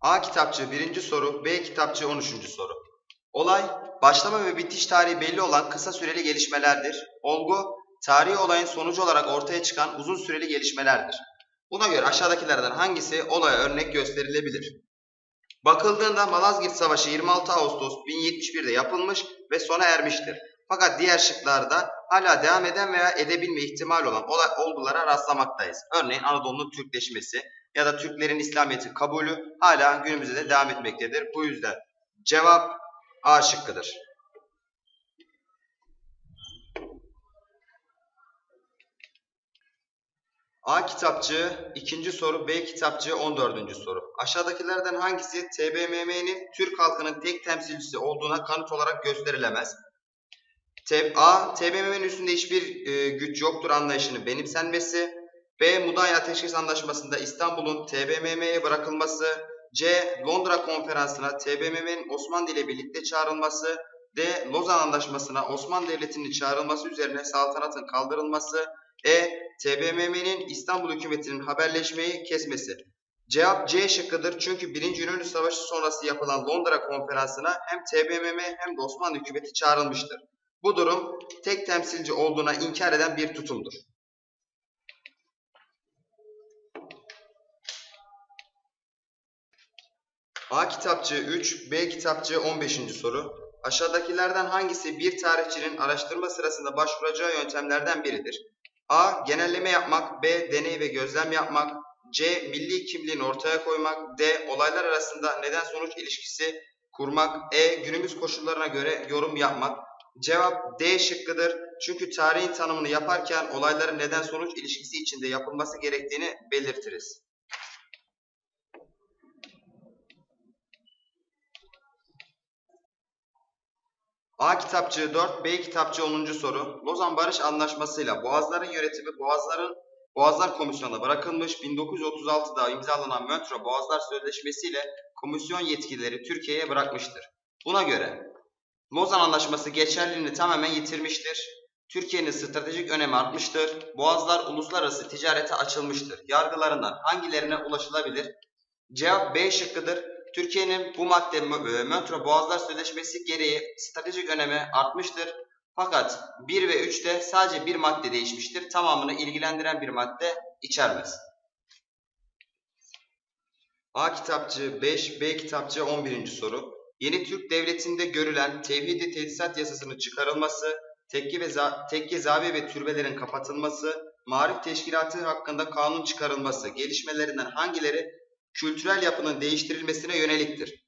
A kitapçı birinci soru, B kitapçı 13. soru. Olay, başlama ve bitiş tarihi belli olan kısa süreli gelişmelerdir. Olgu, tarihi olayın sonucu olarak ortaya çıkan uzun süreli gelişmelerdir. Buna göre aşağıdakilerden hangisi olaya örnek gösterilebilir? Bakıldığında Malazgirt Savaşı 26 Ağustos 1071'de yapılmış ve sona ermiştir. Fakat diğer şıklarda hala devam eden veya edebilme ihtimali olan olay, olgulara rastlamaktayız. Örneğin Anadolu'nun Türkleşmesi ya da Türklerin İslamiyet'i kabulü hala günümüzde de devam etmektedir. Bu yüzden cevap A şıkkıdır. A kitapçığı ikinci soru, B kitapçığı 14. soru. Aşağıdakilerden hangisi TBMM'nin Türk halkının tek temsilcisi olduğuna kanıt olarak gösterilemez? A. TBMM'nin üstünde hiçbir e, güç yoktur anlayışını benimsenmesi. B. Mudanya Ateşkes Anlaşması'nda İstanbul'un TBMM'ye bırakılması. C. Londra Konferansı'na TBMM'nin Osmanlı ile birlikte çağrılması. D. Lozan Anlaşması'na Osmanlı Devleti'nin çağrılması üzerine saltanatın kaldırılması. E. TBMM'nin İstanbul hükümetinin haberleşmeyi kesmesi. Cevap C şıkkıdır çünkü 1. Yunan Savaşı sonrası yapılan Londra Konferansı'na hem TBMM hem de Osmanlı hükümeti çağrılmıştır. Bu durum tek temsilci olduğuna inkar eden bir tutumdur. A kitapçığı 3, B kitapçığı 15. soru. Aşağıdakilerden hangisi bir tarihçinin araştırma sırasında başvuracağı yöntemlerden biridir? A. Genelleme yapmak. B. Deney ve gözlem yapmak. C. Milli kimliğini ortaya koymak. D. Olaylar arasında neden-sonuç ilişkisi kurmak. E. Günümüz koşullarına göre yorum yapmak. Cevap D şıkkıdır. Çünkü tarihin tanımını yaparken olayların neden-sonuç ilişkisi içinde yapılması gerektiğini belirtiriz. A kitapçığı 4, B kitapçığı 10. soru. Lozan Barış Anlaşması'yla Boğazların yönetimi Boğazların Boğazlar Komisyonu'na bırakılmış. 1936'da imzalanan Montreux Boğazlar Sözleşmesi ile komisyon yetkileri Türkiye'ye bırakmıştır. Buna göre Lozan Anlaşması geçerliliğini tamamen yitirmiştir. Türkiye'nin stratejik önemi artmıştır. Boğazlar uluslararası ticarete açılmıştır. Yargılarından hangilerine ulaşılabilir? Cevap B şıkkıdır. Türkiye'nin bu madde e, Montreux Boğazlar Sözleşmesi gereği stratejik önemi artmıştır. Fakat 1 ve 3'te sadece bir madde değişmiştir. Tamamını ilgilendiren bir madde içermez. A kitapçı 5, B kitapçı 11. soru. Yeni Türk Devleti'nde görülen tevhidi tedisat yasasının çıkarılması, tekke ve za tekke zaviye ve türbelerin kapatılması, marif teşkilatı hakkında kanun çıkarılması gelişmelerinden hangileri kültürel yapının değiştirilmesine yöneliktir.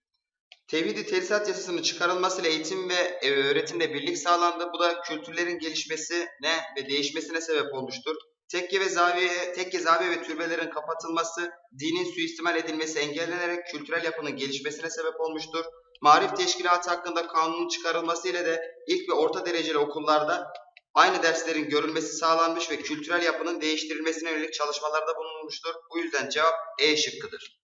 Tevhid-i Terisat yasasının çıkarılmasıyla eğitim ve e, öğretimde birlik sağlandı. Bu da kültürlerin gelişmesine ve değişmesine sebep olmuştur. Tekke ve zaviye, tekke zaviye ve türbelerin kapatılması, dinin suistimal edilmesi engellenerek kültürel yapının gelişmesine sebep olmuştur. Marif teşkilatı hakkında kanunun çıkarılması ile de ilk ve orta dereceli okullarda aynı derslerin görülmesi sağlanmış ve kültürel yapının değiştirilmesine yönelik çalışmalarda bulunmuştur. Bu yüzden cevap E şıkkıdır.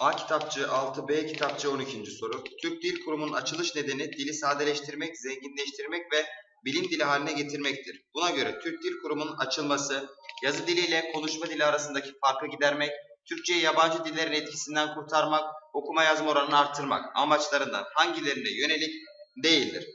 A kitapçı 6, B kitapçı 12. soru. Türk Dil Kurumu'nun açılış nedeni dili sadeleştirmek, zenginleştirmek ve bilim dili haline getirmektir. Buna göre Türk Dil Kurumu'nun açılması, yazı dili ile konuşma dili arasındaki farkı gidermek, Türkçeyi yabancı dillerin etkisinden kurtarmak, okuma yazma oranını artırmak amaçlarından hangilerine yönelik değildir.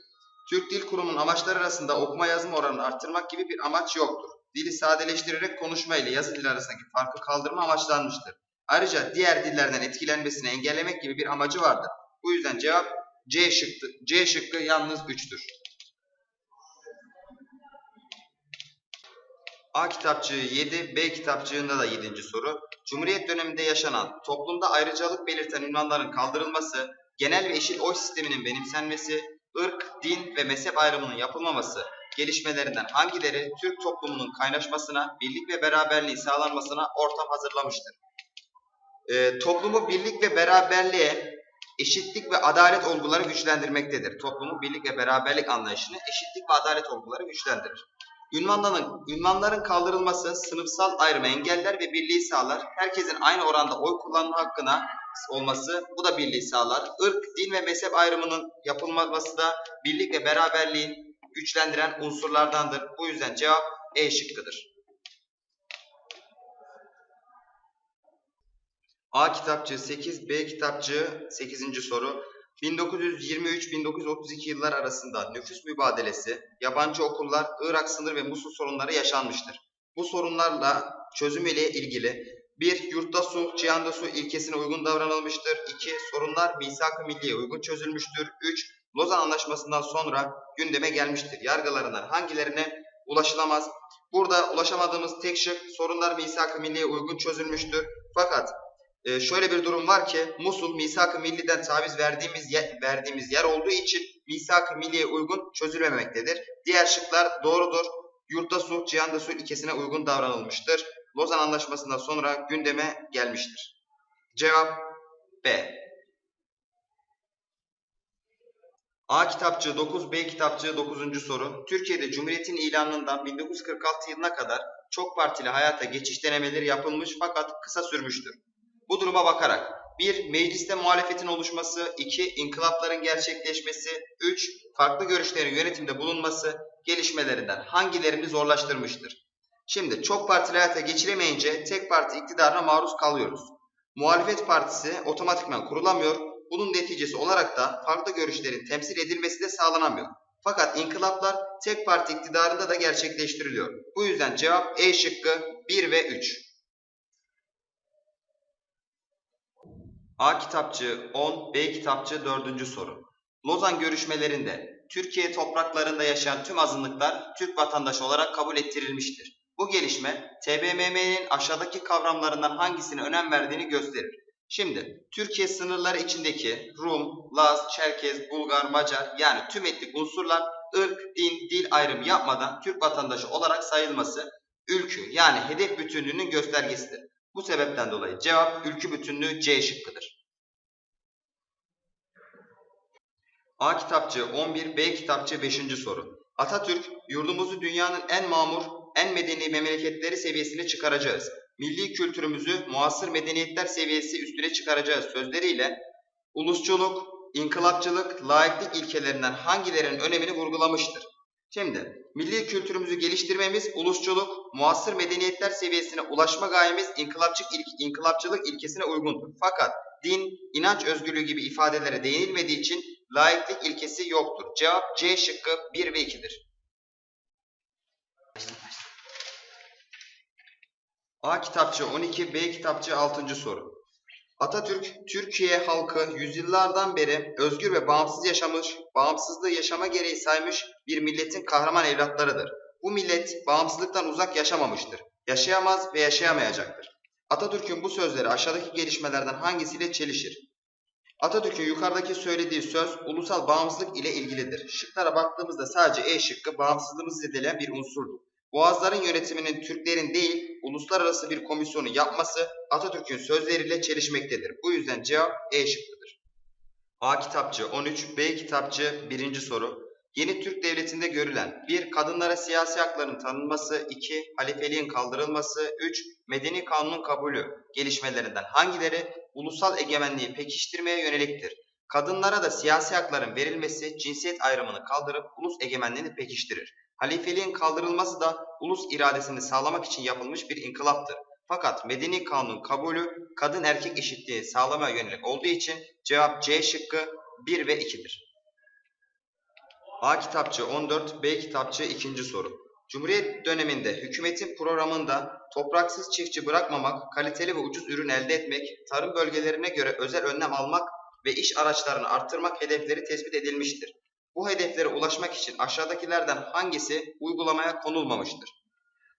Türk Dil Kurumu'nun amaçları arasında okuma yazma oranını arttırmak gibi bir amaç yoktur. Dili sadeleştirerek konuşma ile yazı dili arasındaki farkı kaldırma amaçlanmıştır. Ayrıca diğer dillerden etkilenmesini engellemek gibi bir amacı vardır. Bu yüzden cevap C şıkkı, C şıkkı yalnız 3'tür. A kitapçığı 7, B kitapçığında da 7. soru. Cumhuriyet döneminde yaşanan, toplumda ayrıcalık belirten ünvanların kaldırılması, genel ve eşit oy sisteminin benimsenmesi, ırk, din ve mezhep ayrımının yapılmaması gelişmelerinden hangileri Türk toplumunun kaynaşmasına, birlik ve beraberliği sağlanmasına ortam hazırlamıştır? Ee, toplumu birlik ve beraberliğe, eşitlik ve adalet olguları güçlendirmektedir. Toplumu birlik ve beraberlik anlayışını eşitlik ve adalet olguları güçlendirir. Ünvanların, ünvanların kaldırılması sınıfsal ayrımı engeller ve birliği sağlar. Herkesin aynı oranda oy kullanma hakkına olması bu da birliği sağlar. Irk, din ve mezhep ayrımının yapılmaması da birlik ve beraberliğin güçlendiren unsurlardandır. Bu yüzden cevap E şıkkıdır. A kitapçı 8, B kitapçı 8. soru. 1923-1932 yıllar arasında nüfus mübadelesi, yabancı okullar, Irak sınır ve Musul sorunları yaşanmıştır. Bu sorunlarla çözümüyle ilgili 1. Yurtta sulh, cihanda sulh ilkesine uygun davranılmıştır. 2. Sorunlar misak-ı milliye uygun çözülmüştür. 3. Lozan Anlaşması'ndan sonra gündeme gelmiştir. Yargılarından hangilerine ulaşılamaz? Burada ulaşamadığımız tek şık sorunlar misak-ı milliye uygun çözülmüştür. Fakat e, şöyle bir durum var ki Musul misak-ı milliden taviz verdiğimiz yer, verdiğimiz yer olduğu için misak-ı milliye uygun çözülmemektedir. Diğer şıklar doğrudur. Yurtta sulh, cihanda sulh ilkesine uygun davranılmıştır. Lozan Anlaşması'ndan sonra gündeme gelmiştir. Cevap B. A kitapçı 9, B kitapçı 9. soru. Türkiye'de Cumhuriyet'in ilanından 1946 yılına kadar çok partili hayata geçiş denemeleri yapılmış fakat kısa sürmüştür. Bu duruma bakarak 1. Mecliste muhalefetin oluşması 2. inkılapların gerçekleşmesi 3. Farklı görüşlerin yönetimde bulunması gelişmelerinden hangilerini zorlaştırmıştır? Şimdi çok partili hayata geçiremeyince tek parti iktidarına maruz kalıyoruz. Muhalefet partisi otomatikman kurulamıyor. Bunun neticesi olarak da farklı görüşlerin temsil edilmesi de sağlanamıyor. Fakat inkılaplar tek parti iktidarında da gerçekleştiriliyor. Bu yüzden cevap E şıkkı 1 ve 3. A kitapçı 10, B kitapçı 4. soru. Lozan görüşmelerinde Türkiye topraklarında yaşayan tüm azınlıklar Türk vatandaşı olarak kabul ettirilmiştir. Bu gelişme TBMM'nin aşağıdaki kavramlarından hangisine önem verdiğini gösterir. Şimdi Türkiye sınırları içindeki Rum, Laz, Çerkez, Bulgar, Macar yani tüm etnik unsurlar ırk, din, dil ayrımı yapmadan Türk vatandaşı olarak sayılması ülkü yani hedef bütünlüğünün göstergesidir. Bu sebepten dolayı cevap ülkü bütünlüğü C şıkkıdır. A kitapçı 11, B kitapçı 5. soru. Atatürk, yurdumuzu dünyanın en mamur, en medeni memleketleri seviyesine çıkaracağız. Milli kültürümüzü muasır medeniyetler seviyesi üstüne çıkaracağız sözleriyle ulusçuluk, inkılapçılık, laiklik ilkelerinden hangilerinin önemini vurgulamıştır. Şimdi milli kültürümüzü geliştirmemiz ulusçuluk, muasır medeniyetler seviyesine ulaşma gayemiz inkılapçılık, ilk, inkılapçılık ilkesine uygundur. Fakat din, inanç özgürlüğü gibi ifadelere değinilmediği için laiklik ilkesi yoktur. Cevap C şıkkı 1 ve 2'dir. A kitapçı 12, B kitapçı 6. soru. Atatürk, Türkiye halkı yüzyıllardan beri özgür ve bağımsız yaşamış, bağımsızlığı yaşama gereği saymış bir milletin kahraman evlatlarıdır. Bu millet bağımsızlıktan uzak yaşamamıştır. Yaşayamaz ve yaşayamayacaktır. Atatürk'ün bu sözleri aşağıdaki gelişmelerden hangisiyle çelişir? Atatürk'ün yukarıdaki söylediği söz ulusal bağımsızlık ile ilgilidir. Şıklara baktığımızda sadece E şıkkı bağımsızlığımızı zedeleyen bir unsurdur. Boğazların yönetiminin Türklerin değil, uluslararası bir komisyonu yapması Atatürk'ün sözleriyle çelişmektedir. Bu yüzden cevap E şıkkıdır. A kitapçı 13, B kitapçı 1. soru. Yeni Türk Devleti'nde görülen 1. Kadınlara siyasi hakların tanınması 2. Halifeliğin kaldırılması 3. Medeni kanunun kabulü gelişmelerinden hangileri ulusal egemenliği pekiştirmeye yöneliktir? Kadınlara da siyasi hakların verilmesi cinsiyet ayrımını kaldırıp ulus egemenliğini pekiştirir. Halifeliğin kaldırılması da ulus iradesini sağlamak için yapılmış bir inkılaptır. Fakat medeni kanunun kabulü kadın erkek eşitliği sağlamaya yönelik olduğu için cevap C şıkkı 1 ve 2'dir. A kitapçı 14, B kitapçı 2. soru. Cumhuriyet döneminde hükümetin programında topraksız çiftçi bırakmamak, kaliteli ve ucuz ürün elde etmek, tarım bölgelerine göre özel önlem almak ve iş araçlarını arttırmak hedefleri tespit edilmiştir. Bu hedeflere ulaşmak için aşağıdakilerden hangisi uygulamaya konulmamıştır?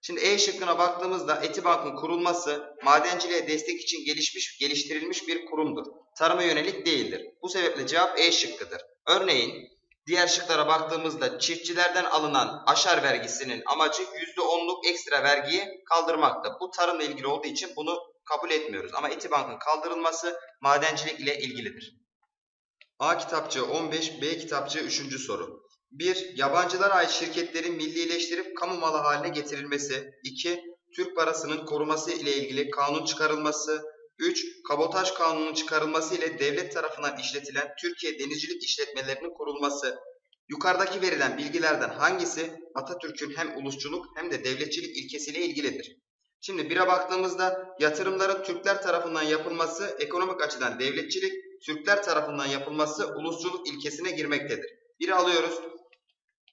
Şimdi E şıkkına baktığımızda Etibank'ın kurulması madenciliğe destek için gelişmiş, geliştirilmiş bir kurumdur. Tarıma yönelik değildir. Bu sebeple cevap E şıkkıdır. Örneğin diğer şıklara baktığımızda çiftçilerden alınan aşar vergisinin amacı %10'luk ekstra vergiyi kaldırmakta. Bu tarımla ilgili olduğu için bunu kabul etmiyoruz. Ama Etibank'ın kaldırılması madencilik ile ilgilidir. A kitapçı 15, B kitapçı 3. soru. 1. Yabancılara ait şirketlerin millileştirip kamu malı haline getirilmesi. 2. Türk parasının koruması ile ilgili kanun çıkarılması. 3. Kabotaj kanunun çıkarılması ile devlet tarafından işletilen Türkiye denizcilik işletmelerinin kurulması. Yukarıdaki verilen bilgilerden hangisi Atatürk'ün hem ulusçuluk hem de devletçilik ilkesiyle ilgilidir? Şimdi 1'e baktığımızda yatırımların Türkler tarafından yapılması ekonomik açıdan devletçilik, Türkler tarafından yapılması ulusçuluk ilkesine girmektedir. 1'i alıyoruz.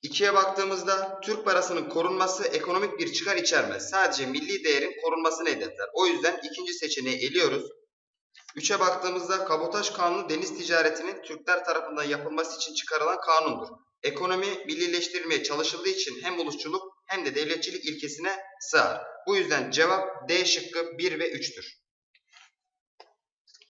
2'ye baktığımızda Türk parasının korunması ekonomik bir çıkar içermez. Sadece milli değerin korunmasını hedefler. O yüzden ikinci seçeneği eliyoruz. 3'e baktığımızda kabotaj kanunu deniz ticaretinin Türkler tarafından yapılması için çıkarılan kanundur. Ekonomi millileştirilmeye çalışıldığı için hem ulusçuluk hem de devletçilik ilkesine sığar. Bu yüzden cevap D şıkkı 1 ve 3'tür.